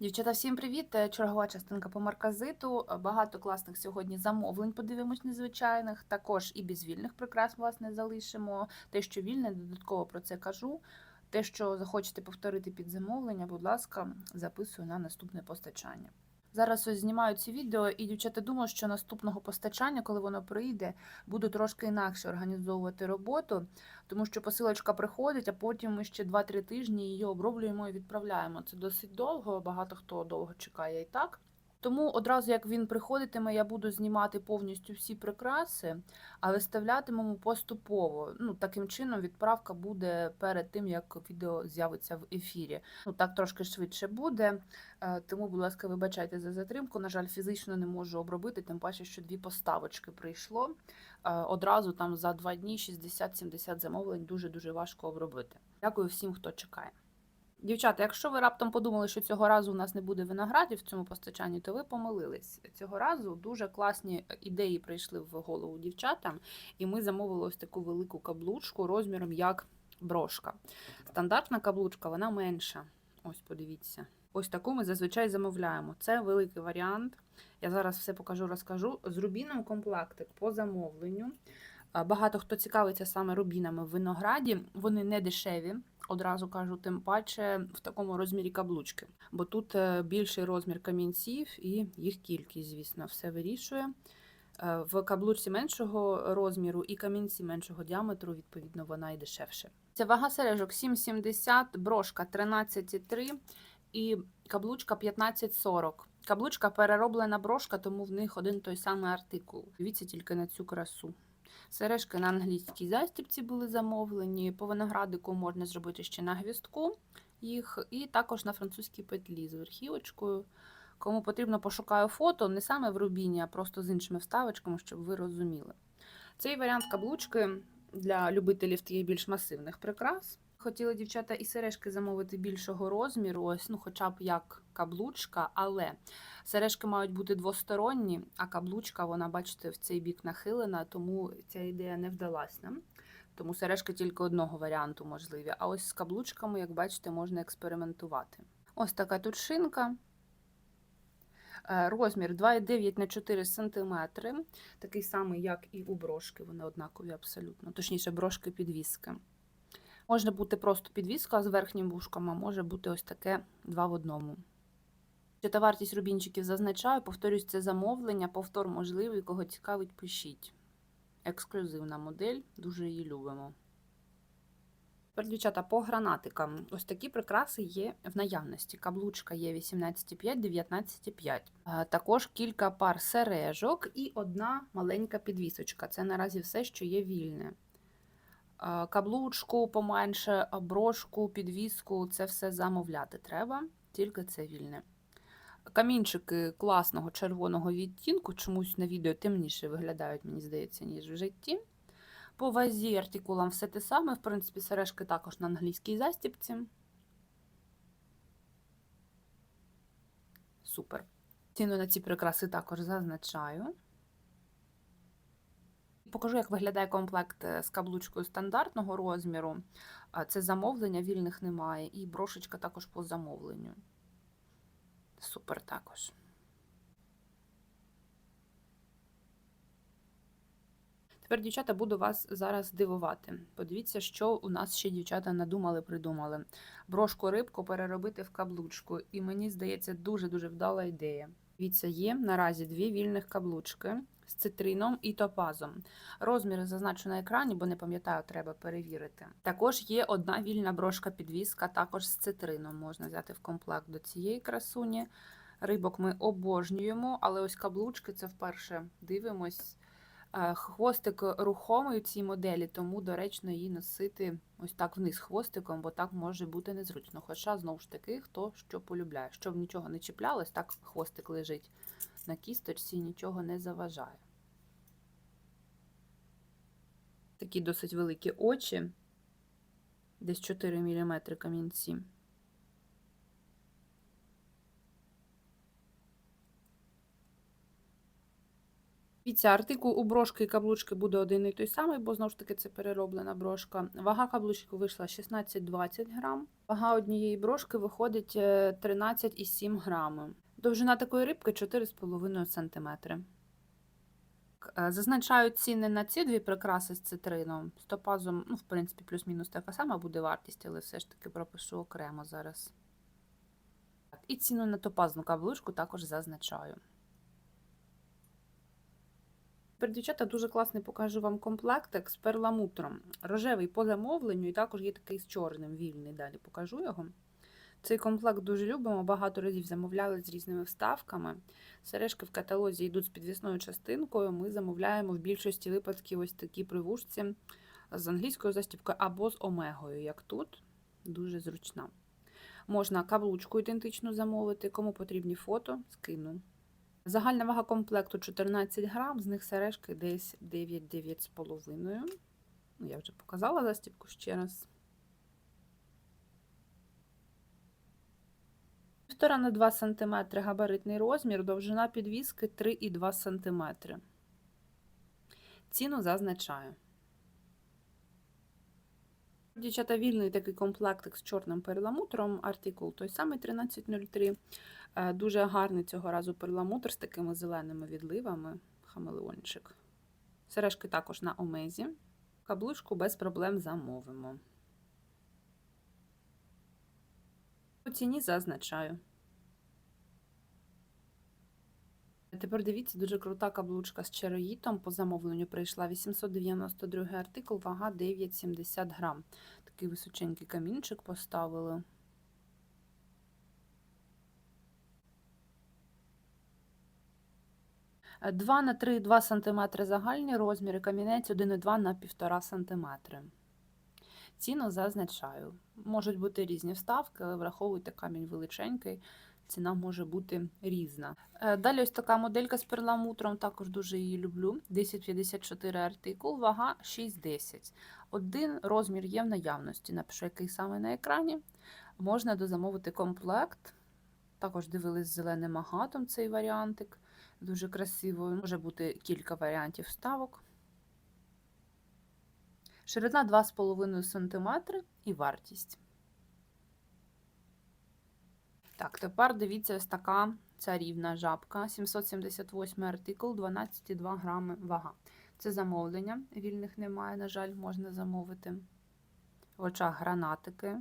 Дівчата, всім привіт! Е, Чергова частинка по марказиту. Е, Багато класних сьогодні замовлень. Подивимось незвичайних. Також і без вільних прикрас власне, залишимо. Те, що вільне, додатково про це кажу. Те, що захочете повторити під замовлення, будь ласка, записую на наступне постачання. Зараз ось знімаю ці відео, і дівчата думають, що наступного постачання, коли воно прийде, буду трошки інакше організовувати роботу, тому що посилочка приходить, а потім ми ще 2-3 тижні її оброблюємо і відправляємо. Це досить довго, багато хто довго чекає і так. Тому одразу, як він приходитиме, я буду знімати повністю всі прикраси, а виставлятимемо поступово. Ну, таким чином, відправка буде перед тим, як відео з'явиться в ефірі. Ну, так трошки швидше буде. Е, Тому, будь ласка, вибачайте за затримку. На жаль, фізично не можу обробити, тим паче, що дві поставочки прийшло. Е, Одразу там за два дні 60-70 замовлень дуже-дуже важко обробити. Дякую всім, хто чекає. Дівчата, якщо ви раптом подумали, що цього разу у нас не буде виноградів в цьому постачанні, то ви помилились. Цього разу дуже класні ідеї прийшли в голову дівчатам, і ми замовили ось таку велику каблучку розміром як брошка. Стандартна каблучка, вона менша. Ось подивіться. Ось таку ми зазвичай замовляємо. Це великий варіант. Я зараз все покажу, розкажу. З рубіном комплектик по замовленню. Багато хто цікавиться саме рубінами в винограді. Вони не дешеві, одразу кажу, тим паче в такому розмірі каблучки. Бо тут е, більший розмір камінців і їх кількість, звісно, все вирішує. Е, В каблучці меншого розміру і камінці меншого діаметру, відповідно, вона і дешевше. Це вага сережок 7,70, брошка 13,3 і каблучка 15,40. Каблучка перероблена брошка, тому в них один той самий артикул. Дивіться тільки на цю красу. Сережки на англійській застібці були замовлені. По виноградику можна зробити ще на гвістку їх, і також на французькій петлі з верхівочкою. Кому потрібно, пошукаю фото, не саме в рубіні, а просто з іншими вставочками, щоб ви розуміли. Цей варіант каблучки для любителів тієї більш масивних прикрас. Хотіли дівчата і сережки замовити більшого розміру, ось, ну, хоча б як каблучка, але сережки мають бути двосторонні, а каблучка, вона, бачите, в цей бік нахилена, тому ця ідея не вдалась нам. Тому сережки тільки одного варіанту можливі. А ось з каблучками, як бачите, можна експериментувати. Ось така тут шинка. Е, Розмір 2,9 на 4 см, такий самий, як і у брошки, вони однакові абсолютно, точніше, брошки підвіски. Може бути просто підвіска з верхнім вушком, а може бути ось таке два в одному. Та вартість рубінчиків зазначаю, повторюсь, це замовлення, повтор можливий, кого цікавить, пишіть. Ексклюзивна модель, дуже її любимо. Тепер, дівчата, по гранатикам. Ось такі прикраси є в наявності. Каблучка є 18,5, 19,5. Е, Також кілька пар сережок і одна маленька підвісочка. Це наразі все, що є вільне. Е, Каблучку поменше, брошку, підвіску це все замовляти треба, тільки це вільне. Камінчики класного червоного відтінку, чомусь на відео темніше виглядають, мені здається, ніж в житті. По вазі артикулам все те саме. В принципі, сережки також на англійській застіпці. Супер. Ціну на ці прикраси також зазначаю. Покажу, як виглядає комплект е, з каблучкою стандартного розміру. Це замовлення, вільних немає, і брошечка також по замовленню. Супер також. Тепер, дівчата, буду вас зараз дивувати. Подивіться, що у нас ще дівчата надумали, придумали. Брошку рибку переробити в каблучку. І мені здається, дуже-дуже вдала ідея. Дивіться, є наразі дві вільних каблучки з цитрином і топазом. Розміри зазначу на екрані, бо не пам'ятаю, треба перевірити. Також є одна вільна брошка-підвіска, також з цитрином можна взяти в комплект до цієї красуні. Рибок ми обожнюємо, але ось каблучки це вперше дивимось. Е, Хвостик рухомий у цій моделі, тому доречно її носити ось так вниз хвостиком, бо так може бути незручно. Хоча, знову ж таки, хто що полюбляє. Щоб нічого не чіплялось, так хвостик лежить на кісточці нічого не заважає. Такі досить великі очі, десь 4 мм камінці. Дивіться, артикул у брошки і каблучки буде один і той самий, бо знову ж таки це перероблена брошка. Вага каблучки вийшла 16-20 грам. Вага однієї брошки виходить е, 13,7 грами. Довжина такої рибки 4,5 см. Е, Зазначаю ціни на ці дві прикраси з цитрином. З топазом, ну, в принципі, плюс-мінус така сама буде вартість, але все ж таки пропишу окремо зараз. І ціну на топазну каблучку також зазначаю. Тепер, дівчата, дуже класний покажу вам комплектик з перламутром. Рожевий по замовленню, і також є такий з чорним, вільний. Далі покажу його. Цей комплект дуже любимо, багато разів замовляли з різними вставками. Сережки в каталозі йдуть з підвісною частинкою. Ми замовляємо в більшості випадків ось такі привушці з англійською застібкою або з омегою, як тут. Дуже зручна. Можна каблучку ідентичну замовити, кому потрібні фото, скину. Загальна вага комплекту 14 грам, з них сережки десь 9-9,5. Ну, я вже показала застібку ще раз. 1,5 на 2 см габаритний розмір, довжина підвіски 3,2 см. Ціну зазначаю. Дівчата, вільний такий комплектик з чорним перламутром, артикул той самий 1303. Е, Дуже гарний цього разу перламутр з такими зеленими відливами, хамелеончик. Сережки також на омезі. Каблучку без проблем замовимо. По ціні зазначаю. Тепер дивіться, дуже крута каблучка з чероїтом. По замовленню прийшла 892 артикул, вага 9,70 грам. Такий височенький камінчик поставили. 2 на 3,2 см загальні розміри, камінець 1,2 на 1,5 см. Ціну зазначаю. Можуть бути різні вставки, але враховуйте камінь величенький, ціна може бути різна. Е, Далі ось така моделька з перламутром, також дуже її люблю. 1054 артикул, вага 6,10. Один розмір є в наявності. Напишу, який саме на екрані. Можна дозамовити комплект. Також дивились з зеленим агатом цей варіантик. Дуже красиво. Може бути кілька варіантів вставок. Ширина 2,5 см і вартість. Так, тепер дивіться, ось така царівна жабка. 778 артикул, 12,2 грами вага. Це замовлення. Вільних немає, на жаль, можна замовити. В очах гранатики.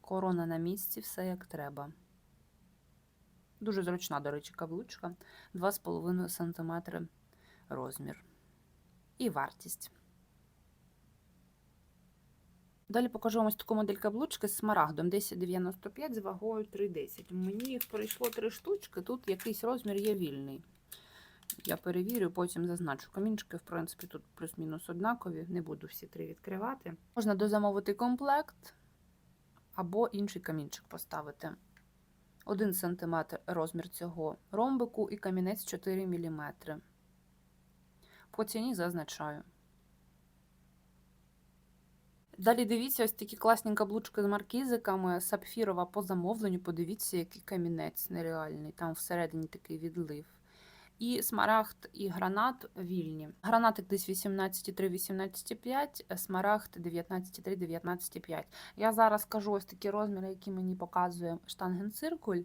Корона на місці, все як треба. Дуже зручна, до речі, каблучка. 2,5 см розмір. І вартість. Далі покажу вам ось таку модель каблучки з смарагдом 1095 з вагою 3,10. Мені їх прийшло три штучки, тут якийсь розмір є вільний. Я перевірю, потім зазначу. Камінчики, в принципі, тут плюс-мінус однакові, не буду всі три відкривати. Можна дозамовити комплект або інший камінчик поставити. 1 см розмір цього ромбику і камінець 4 мм. По ціні зазначаю. Далі дивіться, ось такі класні каблучки з маркізиками, сапфірова по замовленню. Подивіться, який камінець нереальний. Там всередині такий відлив. І смарагд, і гранат вільні. Гранатик десь 18,3-18,5, смарагд 19,3-19,5. Я зараз кажу ось такі розміри, які мені показує штангенциркуль.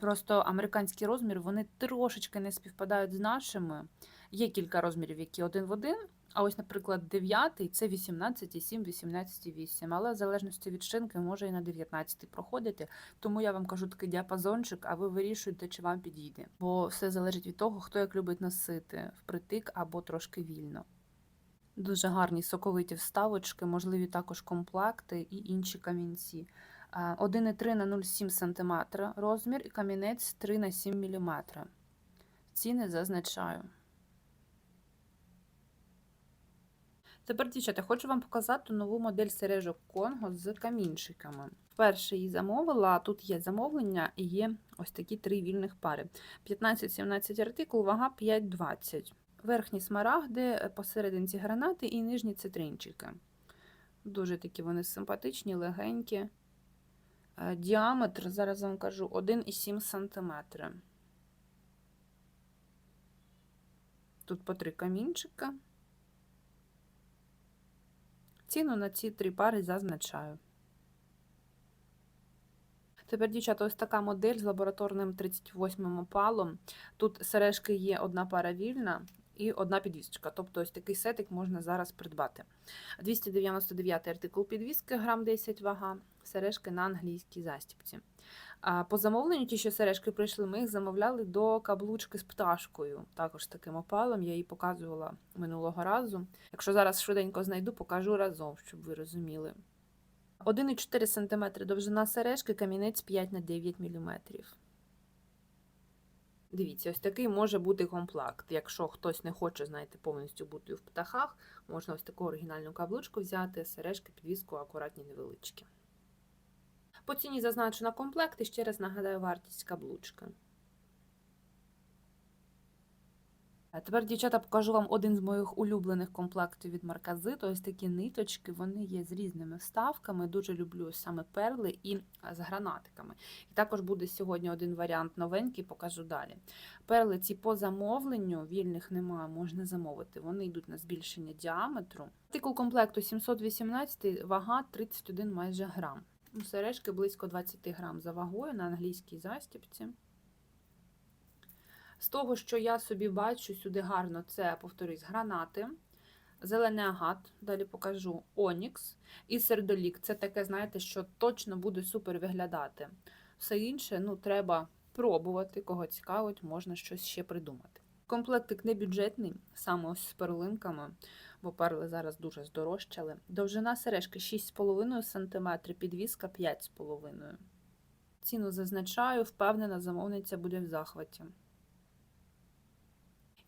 Просто американські розміри вони трошечки не співпадають з нашими. Є кілька розмірів, які один в один. А ось, наприклад, 9 це 18,7, 18,8, але в залежності від шинки може і на 19 проходити. Тому я вам кажу такий діапазончик, а ви вирішуєте, чи вам підійде. Бо все залежить від того, хто як любить носити впритик або трошки вільно. Дуже гарні соковиті вставочки, можливі також комплекти і інші камінці. 1,3 на 0,7 см розмір і камінець 3 на 7 мм. Ціни зазначаю. Тепер, дівчата, хочу вам показати нову модель сережок Конго з камінчиками. Вперше її замовила, тут є замовлення і є ось такі три вільних пари. 15-17 артикул, вага 5,20. Верхні смарагди, посерединці гранати і нижні цитринчики. Дуже такі вони симпатичні, легенькі. Е, Діаметр, зараз вам кажу, 1,7 см. Тут по три камінчика. Ціну на ці три пари зазначаю. Тепер, дівчата, ось така модель з лабораторним 38 опалом. Тут сережки є одна пара вільна і одна підвісочка. Тобто ось такий сетик можна зараз придбати. 299 артикул підвіски, грам 10 вага, сережки на англійській застіпці. По замовленню, ті, що сережки прийшли, ми їх замовляли до каблучки з пташкою. Також таким опалом. Я її показувала минулого разу. Якщо зараз швиденько знайду, покажу разом, щоб ви розуміли. 1,4 см довжина сережки, камінець 5 на 9 мм. Дивіться, ось такий може бути комплект. Якщо хтось не хоче, знаєте, повністю бути в птахах, можна ось таку оригінальну каблучку взяти, сережки, підвіску, акуратні невеличкі. По ціні зазначено комплект і ще раз нагадаю вартість каблучки. А тепер, дівчата, покажу вам один з моїх улюблених комплектів від Марказиту. Ось такі ниточки, вони є з різними вставками. Дуже люблю саме перли і з гранатиками. І також буде сьогодні один варіант новенький, покажу далі. Перли ці по замовленню, вільних немає, можна замовити. Вони йдуть на збільшення діаметру. Артикул комплекту 718, вага 31 майже грам. Сережки близько 20 грам за вагою на англійській застіпці. З того, що я собі бачу сюди гарно, це, повторюсь, гранати, зелений агат, далі покажу онікс і сердолік. Це таке, знаєте, що точно буде супер виглядати. Все інше, ну, треба пробувати, кого цікавить, можна щось ще придумати. Комплектик не бюджетний, саме ось з перлинками, бо перли зараз дуже здорожчали. Довжина сережки 6,5 см, підвіска 5,5 см. Ціну зазначаю, впевнена, замовниця буде в захваті.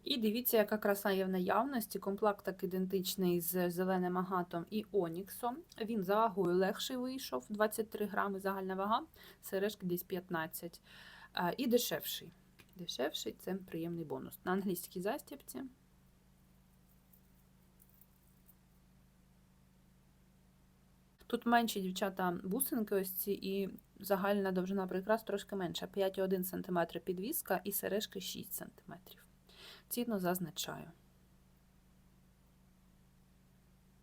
І дивіться, яка краса є в наявності. Комплект так ідентичний з зеленим агатом і оніксом. Він за вагою легший вийшов, 23 грами загальна вага, сережки десь 15. І дешевший. Дешевший це приємний бонус. На англійській застібці. Тут менші дівчата бусинки, ось ці, і загальна довжина прикрас трошки менша. 5,1 см підвіска і сережки 6 см. Ціну зазначаю.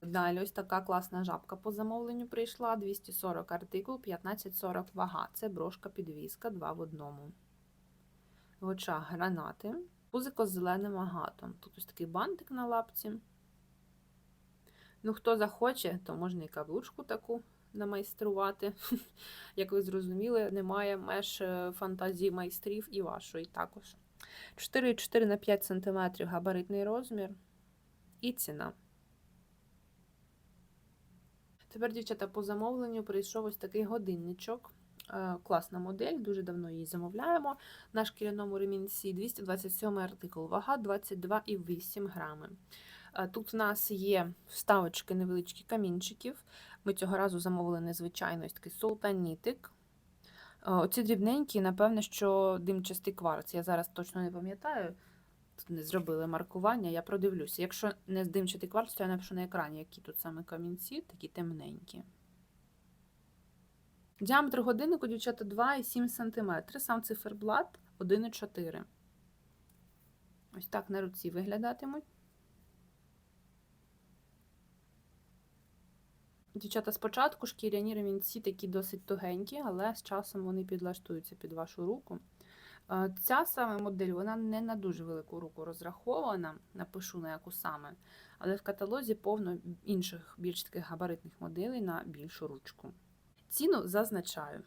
Далі ось така класна жабка по замовленню прийшла. 240 артикул, 1540 вага. Це брошка підвіска, 2 в одному. В очах гранати. Пузико з зеленим агатом. Тут ось такий бантик на лапці. Ну, хто захоче, то можна і каблучку таку намайструвати. Як ви зрозуміли, немає меж е, фантазії майстрів і вашої також. 4,4 на 5 см габаритний розмір і ціна. Тепер, дівчата, по замовленню прийшов ось такий годинничок. Е, класна модель, дуже давно її замовляємо. На шкіряному ремінці 227 артикул, вага 22,8 грами. Е, тут в нас є вставочки невеличкі камінчиків. Ми цього разу замовили незвичайно ось такий султанітик. Оці дрібненькі, напевне, що димчастий кварц. Я зараз точно не пам'ятаю. Тут не зробили маркування, я продивлюся. Якщо не димчатий кварц, то я напишу на екрані, які тут саме камінці, такі темненькі. Діаметр годиннику, дівчата, 2,7 см. Сам циферблат 1,4. Ось так на руці виглядатимуть. Дівчата, спочатку шкіряні ремінці такі досить тугенькі, але з часом вони підлаштуються під вашу руку. Е, ця саме модель вона не на дуже велику руку розрахована, напишу на яку саме, але в каталозі повно інших більш таких габаритних моделей на більшу ручку. Ціну зазначаю.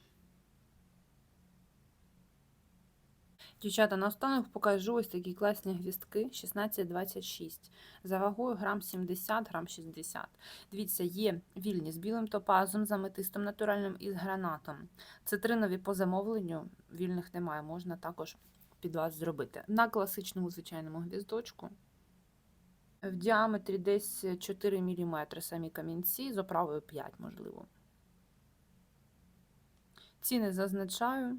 Дівчата, наостанок покажу ось такі класні гвістки 1626. За вагою грам 70, грам 60. Дивіться, є вільні з білим топазом, з аметистом натуральним і з гранатом. Цитринові по замовленню, вільних немає, можна також під вас зробити. На класичному звичайному гвіздочку. В діаметрі десь 4 мм самі камінці, з оправою 5, можливо. Ціни зазначаю